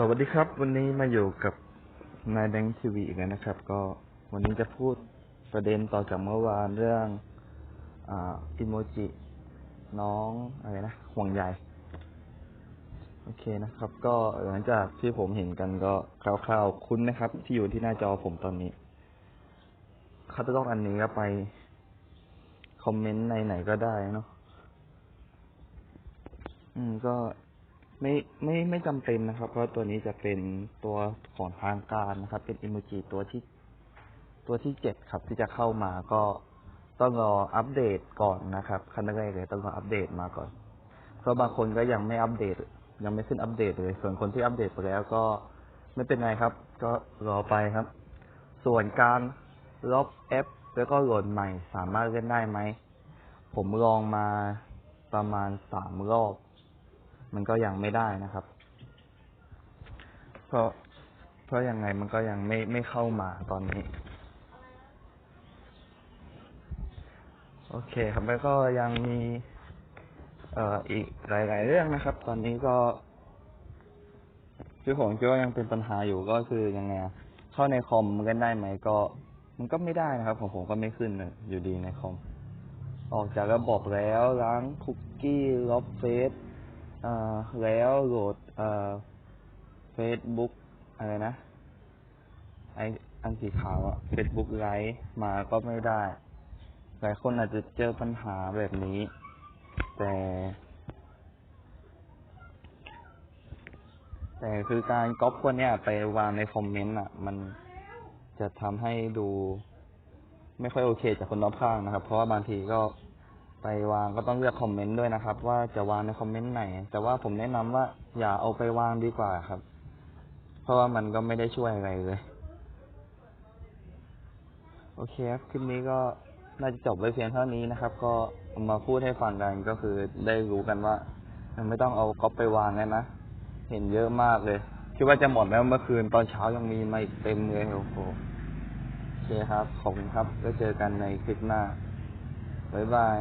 สวัสดีครับ วันนี้มาอยู่กับนายแบงค์ทีวีอีกแล้วนะครับ ก็วันนี้จะพูดประเด็นต่อจากเมื่อวานเรื่องอ่าอิโมจิ น้องอะไรนะห่วงใยโอเคนะครับ ก็หลังจากที่ผมเห็นกันก็คร่าวๆคุ้นนะครับ ที่อยู่ที่หน้าจอผมตอนนี้คัตลอกอันนี้ก็ไป คอมเมนต์ในไหนก็ได้เนาะอืมก็ ไม่ไม่ไม่จำเป็นนะครับ เพราะตัวนี้จะเป็นตัวของทางการนะครับ เป็นอิโมจิตัวที่ตัวที่เจ็ดครับ ที่จะเข้ามาก็ต้องรออัปเดตก่อนนะครับขั้นแรกเลยต้องรออัปเดตมาก่อนเพราะบางคนก็ยังไม่อัปเดต ยังไม่ขึ้นอัปเดตเลย ส่วนคนที่อัปเดตไปแล้วก็ไม่เป็นไรครับ ก็รอไปครับ ส่วนการลบแอปแล้วก็โหลดใหม่สามารถเล่นได้ไหม ผมลองมาประมาณสามรอบ มันก็ยังไม่ได้นะครับ เพราะเพราะยังไงมันก็ยังไม่ไม่เข้ามาตอนนี้ โอเคครับแล้วก็ยังมีเอ่ออีกหลาย ๆ เรื่องนะครับ ตอนนี้ก็ที่ผมคิดว่ายังเป็นปัญหาอยู่ก็คือยังไงเข้าในคอมมันได้ไหมก็ มันก็ไม่ได้นะครับของผมก็ไม่ขึ้นเลยอยู่ดีในคอมออกจากระบบแล้วล้างคุกกี้ลบเฟซ แล้วโหลดเฟซบุ๊กอะไรนะ ไออันสีขาวอะเฟซบุ๊กไลฟ์มาก็ไม่ได้ หลายคนอาจจะเจอปัญหาแบบนี้ แต่ แต่คือการก๊อปพวกเนี้ยไปวางในคอมเมนต์อะมันจะทำให้ดู ไม่ค่อยโอเคจากคนรอบข้างนะครับ เพราะว่าบางทีก็ ไปวางก็ต้องเลือกคอมเมนต์ด้วยนะครับ ว่าจะวางในคอมเมนต์ไหน แต่ว่าผมแนะนำว่าอย่าเอาไปวางดีกว่าครับ เพราะว่ามันก็ไม่ได้ช่วยอะไรเลย โอเคครับคลิปนี้ก็น่าจะจบไว้เพียงเท่านี้นะครับ ก็มาพูดให้ฟังกันก็คือได้รู้กันว่าไม่ต้องเอาก๊อปไปวางเลยนะ เห็นเยอะมากเลยคิดว่าจะหมดแล้วเมื่อคืนตอนเช้ายังมีมาอีกเต็มเลยโอ้โหโอเคครับ ขอบคุณครับ แล้วเจอกันในคลิปหน้าบ๊ายบาย